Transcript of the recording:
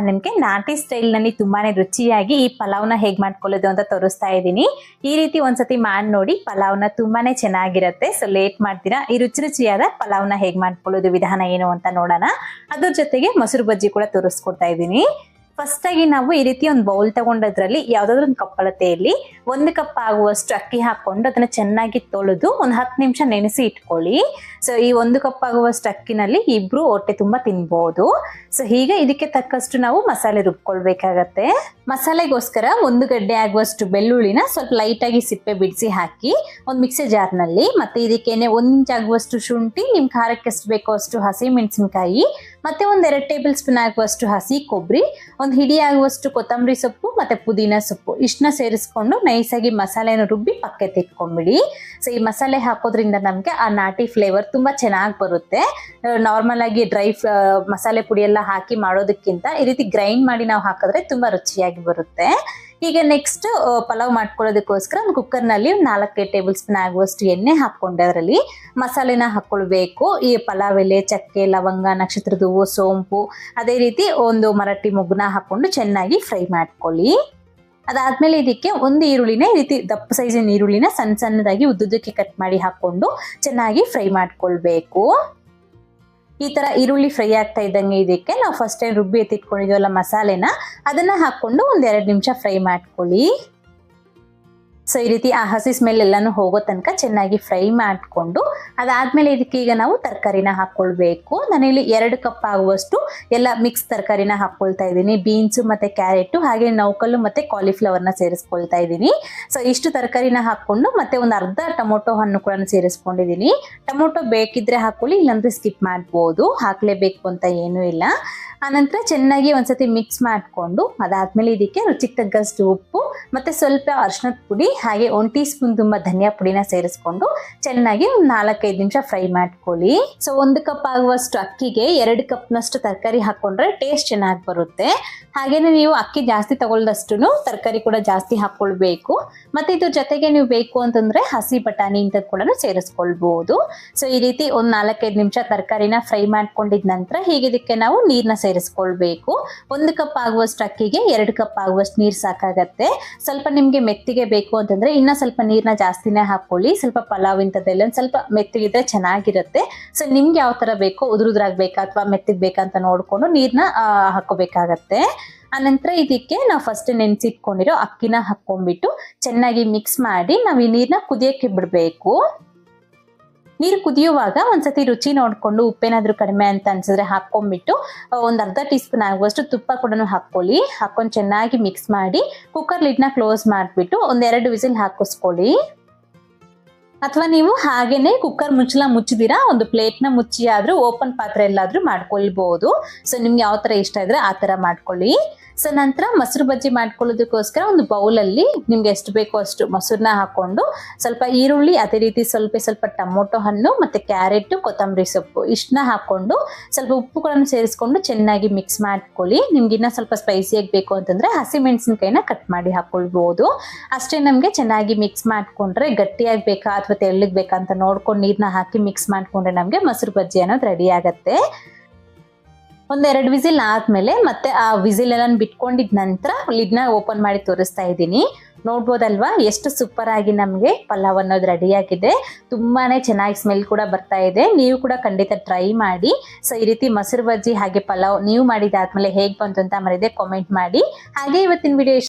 ನಾನು ನಿಮಗೆ ನಾಟಿ ಸ್ಟೈಲ್ನಲ್ಲಿ ತುಂಬಾನೇ ರುಚಿಯಾಗಿ ಈ ಪಲಾವ್ನ ಹೇಗೆ ಮಾಡ್ಕೊಳ್ಳೋದು ಅಂತ ತೋರಿಸ್ತಾ ಇದ್ದೀನಿ. ಈ ರೀತಿ ಒಂದ್ಸತಿ ಮಾಡಿ ನೋಡಿ, ಪಲಾವ್ನ ತುಂಬಾನೇ ಚೆನ್ನಾಗಿರುತ್ತೆ. ಸೊ ಲೇಟ್ ಮಾಡ್ತೀರಾ? ಈ ರುಚಿ ರುಚಿಯಾದ ಪಲಾವ್ನ ಹೇಗೆ ಮಾಡ್ಕೊಳ್ಳೋದು ವಿಧಾನ ಏನು ಅಂತ ನೋಡೋಣ. ಅದ್ರ ಜೊತೆಗೆ ಮೊಸರು ಬಜ್ಜಿ ಕೂಡ ತೋರಿಸ್ಕೊಡ್ತಾ ಇದ್ದೀನಿ. ಫಸ್ಟ್ ಆಗಿ ನಾವು ಈ ರೀತಿ ಒಂದು ಬೌಲ್ ತಗೊಂಡದ್ರಲ್ಲಿ ಯಾವ್ದಾದ್ರು ಒಂದು ಕಪ್ಪಳತೆಯಲ್ಲಿ ಒಂದು ಕಪ್ ಆಗುವಷ್ಟು ಅಕ್ಕಿ ಹಾಕೊಂಡು ಅದನ್ನ ಚೆನ್ನಾಗಿ ತೊಳೆದು ಒಂದು ಹತ್ತು ನಿಮಿಷ ನೆನೆಸಿ ಇಟ್ಕೊಳ್ಳಿ. ಸೊ ಈ ಒಂದು ಕಪ್ ಆಗುವಷ್ಟು ಅಕ್ಕಿನಲ್ಲಿ ಇಬ್ರು ಹೊಟ್ಟೆ ತುಂಬಾ ತಿನ್ಬಹುದು ಸೊ ಹೀಗೆ ಇದಕ್ಕೆ ತಕ್ಕಷ್ಟು ನಾವು ಮಸಾಲೆ ರುಬ್ಕೊಳ್ಬೇಕಾಗತ್ತೆ. ಮಸಾಲೆಗೋಸ್ಕರ ಒಂದು ಗಡ್ಡೆ ಆಗುವಷ್ಟು ಬೆಳ್ಳುಳ್ಳಿನ ಸ್ವಲ್ಪ ಲೈಟ್ ಆಗಿ ಸಿಪ್ಪೆ ಬಿಡಿಸಿ ಹಾಕಿ ಒಂದು ಮಿಕ್ಸಿ ಜಾರ್ನಲ್ಲಿ ಮತ್ತೆ ಇದಕ್ಕೇನೆ ಒಂದ್ ಇಂಚ್ ಆಗುವಷ್ಟು ಶುಂಠಿ, ನಿಮ್ ಖಾರಕ್ಕೆ ಎಷ್ಟು ಬೇಕೋ ಅಷ್ಟು ಹಸಿ ಮೆಣಸಿನಕಾಯಿ ಮತ್ತೆ ಒಂದು ಎರಡು ಟೇಬಲ್ ಸ್ಪೂನ್ ಆಗುವಷ್ಟು ಹಸಿ ಕೊಬ್ಬರಿ ಒಂದು ಹಿಡಿ ಆಗುವಷ್ಟು ಕೊತ್ತಂಬರಿ ಸೊಪ್ಪು ಮತ್ತೆ ಪುದೀನ ಸೊಪ್ಪು. ಇಷ್ಟನ್ನ ಸೇರಿಸ್ಕೊಂಡು ನೈಸಾಗಿ ಮಸಾಲೆನ ರುಬ್ಬಿ ಪಕ್ಕಕ್ಕೆ ಇಟ್ಕೊಂಡ್ಬಿಡಿ. ಸೊ ಈ ಮಸಾಲೆ ಹಾಕೋದ್ರಿಂದ ನಮಗೆ ಆ ನಾಟಿ ಫ್ಲೇವರ್ ತುಂಬಾ ಚೆನ್ನಾಗಿ ಬರುತ್ತೆ. ನಾರ್ಮಲ್ ಆಗಿ ಡ್ರೈ ಮಸಾಲೆ ಪುಡಿ ಎಲ್ಲ ಹಾಕಿ ಮಾಡೋದಕ್ಕಿಂತ ಈ ರೀತಿ ಗ್ರೈಂಡ್ ಮಾಡಿ ನಾವು ಹಾಕಿದ್ರೆ ತುಂಬಾ ರುಚಿಯಾಗಿ ಬರುತ್ತೆ. ಈಗ ನೆಕ್ಸ್ಟ್ ಪಲಾವ್ ಮಾಡ್ಕೊಳ್ಳೋದಕ್ಕೋಸ್ಕರ ಒಂದು ಕುಕ್ಕರ್ನಲ್ಲಿ ನಾಲ್ಕೈದು ಟೇಬಲ್ ಸ್ಪೂನ್ ಆಗುವಷ್ಟು ಎಣ್ಣೆ ಹಾಕ್ಕೊಂಡೆ ಅದರಲ್ಲಿ ಮಸಾಲೆನ ಹಾಕ್ಕೊಳ್ಬೇಕು. ಈ ಪಲಾವ್ ಎಲೆ, ಚಕ್ಕೆ, ಲವಂಗ, ನಕ್ಷತ್ರದ ಹೂವು, ಸೋಂಪು, ಅದೇ ರೀತಿ ಒಂದು ಮರಾಠಿ ಮೊಗ್ಗನ್ನ ಹಾಕೊಂಡು ಚೆನ್ನಾಗಿ ಫ್ರೈ ಮಾಡ್ಕೊಳ್ಳಿ. ಅದಾದ್ಮೇಲೆ ಇದಕ್ಕೆ ಒಂದು ಈರುಳ್ಳಿನ ಈ ರೀತಿ ದಪ್ಪ ಸೈಜಿನ ಈರುಳ್ಳಿನ ಸಣ್ಣ ಸಣ್ಣದಾಗಿ ಉದ್ದುದಕ್ಕೆ ಕಟ್ ಮಾಡಿ ಹಾಕ್ಕೊಂಡು ಚೆನ್ನಾಗಿ ಫ್ರೈ ಮಾಡ್ಕೊಳ್ಬೇಕು. ಈ ತರ ಈರುಳ್ಳಿ ಫ್ರೈ ಆಗ್ತಾ ಇದ್ದಂಗೆ ಇದಕ್ಕೆ ನಾವು ಫಸ್ಟ್ ಟೈಮ್ ರುಬ್ಬಿ ಎತ್ತಿಟ್ಕೊಂಡಿದ್ವಲ್ಲ ಮಸಾಲೆನ, ಅದನ್ನ ಹಾಕೊಂಡು ಒಂದ್ ಎರಡು ನಿಮಿಷ ಫ್ರೈ ಮಾಡ್ಕೊಳ್ಳಿ. ಸೊ, ಈ ರೀತಿ ಆ ಹಸಿ ಸ್ಮೆಲ್ ಎಲ್ಲನೂ ಹೋಗೋ ತನಕ ಚೆನ್ನಾಗಿ ಫ್ರೈ ಮಾಡಿಕೊಂಡು ಅದಾದಮೇಲೆ ಇದಕ್ಕೆ ಈಗ ನಾವು ತರಕಾರಿನ ಹಾಕ್ಕೊಳ್ಬೇಕು ನಾನಿಲ್ಲಿ ಎರಡು ಕಪ್ ಆಗುವಷ್ಟು ಎಲ್ಲ ಮಿಕ್ಸ್ ತರಕಾರಿನ ಹಾಕ್ಕೊಳ್ತಾ ಇದ್ದೀನಿ. ಬೀನ್ಸ್ ಮತ್ತೆ ಕ್ಯಾರೆಟ್ ಹಾಗೆ ನೌಕಲ್ಲು ಮತ್ತೆ ಕಾಲಿಫ್ಲವರ್ನ ಸೇರಿಸ್ಕೊಳ್ತಾ ಇದ್ದೀನಿ. ಸೊ, ಇಷ್ಟು ತರಕಾರಿನ ಹಾಕ್ಕೊಂಡು ಮತ್ತೆ ಒಂದು ಅರ್ಧ ಟೊಮೊಟೊ ಹಣ್ಣು ಕೂಡ ಸೇರಿಸ್ಕೊಂಡಿದ್ದೀನಿ. ಟೊಮೊಟೊ ಬೇಕಿದ್ರೆ ಹಾಕೊಳ್ಳಿ, ಇಲ್ಲಾಂದ್ರೆ ಸ್ಕಿಪ್ ಮಾಡ್ಬೋದು. ಹಾಕಲೇಬೇಕು ಅಂತ ಏನೂ ಇಲ್ಲ. ಆನಂತರ ಚೆನ್ನಾಗಿ ಒಂದ್ಸತಿ ಮಿಕ್ಸ್ ಮಾಡಿಕೊಂಡು ಅದಾದಮೇಲೆ ಇದಕ್ಕೆ ರುಚಿಗೆ ತಗ್ಗಷ್ಟು ಉಪ್ಪು, ಮತ್ತೆ ಸ್ವಲ್ಪ ಅರ್ಶಿನದ ಪುಡಿ ಹಾಗೆ ಒಂದು ಟೀ ಸ್ಪೂನ್ ತುಂಬ ಧನಿಯಾ ಪುಡಿನ ಸೇರಿಸ್ಕೊಂಡು ಚೆನ್ನಾಗಿ ಒಂದು ನಾಲ್ಕೈದು ನಿಮಿಷ ಫ್ರೈ ಮಾಡ್ಕೊಳ್ಳಿ. ಸೊ ಒಂದು ಕಪ್ ಆಗುವಷ್ಟು ಅಕ್ಕಿಗೆ ಎರಡು ಕಪ್ನಷ್ಟು ತರಕಾರಿ ಹಾಕೊಂಡ್ರೆ ಟೇಸ್ಟ್ ಚೆನ್ನಾಗಿ ಬರುತ್ತೆ. ಹಾಗೇನೆ ನೀವು ಅಕ್ಕಿ ಜಾಸ್ತಿ ತಗೊಳ್ದಷ್ಟು ತರಕಾರಿ ಕೂಡ ಜಾಸ್ತಿ ಹಾಕೊಳ್ಬೇಕು. ಮತ್ತೆ ಇದ್ರ ಜೊತೆಗೆ ನೀವು ಬೇಕು ಅಂತಂದ್ರೆ ಹಸಿ ಬಟಾಣಿ ಅಂತ ಕೂಡ ಸೇರಿಸ್ಕೊಳ್ಬಹುದು ಸೊ ಈ ರೀತಿ ಒಂದು ನಾಲ್ಕೈದು ನಿಮಿಷ ತರಕಾರಿನ ಫ್ರೈ ಮಾಡ್ಕೊಂಡಿದ ನಂತರ ಹೀಗೆ ಇದಕ್ಕೆ ನಾವು ನೀರ್ನ ಸೇರಿಸ್ಕೊಳ್ಬೇಕು. ಒಂದು ಕಪ್ ಆಗುವಷ್ಟು ಅಕ್ಕಿಗೆ ಎರಡು ಕಪ್ ಆಗುವಷ್ಟು ನೀರು ಸಾಕಾಗತ್ತೆ. ಸ್ವಲ್ಪ ನಿಮ್ಗೆ ಮೆತ್ತಿಗೆ ಬೇಕು ಅಂತಂದ್ರೆ ಇನ್ನ ಸ್ವಲ್ಪ ನೀರ್ನ ಜಾಸ್ತಿನೇ ಹಾಕೊಳ್ಳಿ, ಸ್ವಲ್ಪ ಪಲಾವ್ ಇಂಥದ್ದೆಲ್ಲ ಒಂದ್ ಸ್ವಲ್ಪ ಮೆತ್ತಗಿದ್ರೆ ಚೆನ್ನಾಗಿರುತ್ತೆ. ಸೊ ನಿಮ್ಗೆ ಯಾವ ತರ ಬೇಕೋ ಉದುರುದ್ರಾಗ್ಬೇಕಾ ಅಥವಾ ಮೆತ್ತಗ್ ಬೇಕಾ ಅಂತ ನೋಡ್ಕೊಂಡು ನೀರ್ನ ಹಾಕೋಬೇಕಾಗತ್ತೆ. ಆನಂತರ ಇದಕ್ಕೆ ನಾವು ಫಸ್ಟ್ ನೆನೆಸಿಟ್ಕೊಂಡಿರೋ ಅಕ್ಕಿನ ಹಾಕೊಂಡ್ಬಿಟ್ಟು ಚೆನ್ನಾಗಿ ಮಿಕ್ಸ್ ಮಾಡಿ ನಾವು ಈ ನೀರ್ನ ಕುದಿಯಕ್ಕೆ ಬಿಡಬೇಕು. ನೀರು ಕುದಿಯುವಾಗ ಒಂದ್ಸತಿ ರುಚಿ ನೋಡ್ಕೊಂಡು ಉಪ್ಪೇನಾದ್ರೂ ಕಡಿಮೆ ಅಂತ ಅನ್ಸಿದ್ರೆ ಹಾಕೊಂಡ್ಬಿಟ್ಟು ಒಂದು ಅರ್ಧ ಟೀ ಸ್ಪೂನ್ ಆಗುವಷ್ಟು ತುಪ್ಪ ಕೂಡ ಹಾಕೊಳ್ಳಿ ಹಾಕೊಂಡು ಚೆನ್ನಾಗಿ ಮಿಕ್ಸ್ ಮಾಡಿ ಕುಕ್ಕರ್ ಲಿಡ್ನ ಕ್ಲೋಸ್ ಮಾಡಿಬಿಟ್ಟು ಒಂದೆರಡು ವಿಸಿಲ್ ಹಾಕಿಸ್ಕೊಳ್ಳಿ ಅಥವಾ ನೀವು ಹಾಗೇನೆ ಕುಕ್ಕರ್ ಮುಚ್ಚಲ ಮುಚ್ಚಿದಿರಾ ಒಂದು ಪ್ಲೇಟ್ನ ಮುಚ್ಚಿ ಆದ್ರೂ ಓಪನ್ ಪಾತ್ರೆ ಎಲ್ಲಾದ್ರೂ ಮಾಡ್ಕೊಳ್ಬಹುದು ಸೊ ನಿಮ್ಗೆ ಯಾವ ತರ ಇಷ್ಟ ಇದ್ರೆ ಆ ತರ ಮಾಡ್ಕೊಳ್ಳಿ. ಸೊ ನಂತರ ಮೊಸರು ಬಜ್ಜಿ ಮಾಡ್ಕೊಳ್ಳೋದಕ್ಕೋಸ್ಕರ ಒಂದು ಬೌಲಲ್ಲಿ ನಿಮ್ಗೆ ಎಷ್ಟು ಬೇಕೋ ಅಷ್ಟು ಮೊಸರನ್ನ ಹಾಕೊಂಡು ಸ್ವಲ್ಪ ಈರುಳ್ಳಿ, ಅದೇ ರೀತಿ ಸ್ವಲ್ಪ ಸ್ವಲ್ಪ ಟೊಮೊಟೊ ಹಣ್ಣು ಮತ್ತೆ ಕ್ಯಾರೆಟ್, ಕೊತ್ತಂಬರಿ ಸೊಪ್ಪು ಇಷ್ಟನ್ನ ಹಾಕೊಂಡು ಸ್ವಲ್ಪ ಉಪ್ಪುಗಳನ್ನು ಸೇರಿಸ್ಕೊಂಡು ಚೆನ್ನಾಗಿ ಮಿಕ್ಸ್ ಮಾಡ್ಕೊಳ್ಳಿ. ನಿಮ್ಗೆ ಇನ್ನ ಸ್ವಲ್ಪ ಸ್ಪೈಸಿಯಾಗಿ ಬೇಕು ಅಂತಂದ್ರೆ ಹಸಿ ಮೆಣಸಿನಕಾಯಿನ ಕಟ್ ಮಾಡಿ ಹಾಕೊಳ್ಬಹುದು ಅಷ್ಟೇ ನಮಗೆ ಚೆನ್ನಾಗಿ ಮಿಕ್ಸ್ ಮಾಡ್ಕೊಂಡ್ರೆ ಗಟ್ಟಿಯಾಗಿ ಬೇಕಾ ಅಥವಾ ತೆಳ್ಳಗ್ ಬೇಕಂತ ನೋಡ್ಕೊಂಡು ನೀರ್ನ ಹಾಕಿ ಮಿಕ್ಸ್ ಮಾಡ್ಕೊಂಡ್ರೆ ನಮಗೆ ಮೊಸರು ಬಜ್ಜಿ ಅನ್ನೋದು ರೆಡಿ ಆಗತ್ತೆ. ಒಂದೆರಡು ವಿಸಿಲ್ ಆದ್ಮೇಲೆ ಮತ್ತೆ ಆ ವಿಸಿಲ್ ಎಲ್ಲ ಬಿಟ್ಕೊಂಡಿದ ನಂತರ ಲಿಡ್ನ ಓಪನ್ ಮಾಡಿ ತೋರಿಸ್ತಾ ಇದ್ದೀನಿ. ನೋಡ್ಬೋದಲ್ವಾ? ಎಷ್ಟು ಸೂಪರ್ ಆಗಿ ನಮಗೆ ಪಲಾವ್ ಅನ್ನೋದು ರೆಡಿ ಆಗಿದೆ. ತುಂಬಾನೇ ಚೆನ್ನಾಗಿ ಸ್ಮೆಲ್ ಕೂಡ ಬರ್ತಾ ಇದೆ. ನೀವು ಕೂಡ ಖಂಡಿತ ಟ್ರೈ ಮಾಡಿ. ಸೊ ಈ ರೀತಿ ಮೊಸರು ಬಜ್ಜಿ ಹಾಗೆ ಪಲಾವ್ ನೀವು ಮಾಡಿದಾದ್ಮೇಲೆ ಹೇಗೆ ಬಂತು ಅಂತ ಮರಿದೆ ಕಾಮೆಂಟ್ ಮಾಡಿ. ಹಾಗೆ ಇವತ್ತಿನ ವಿಡಿಯೋ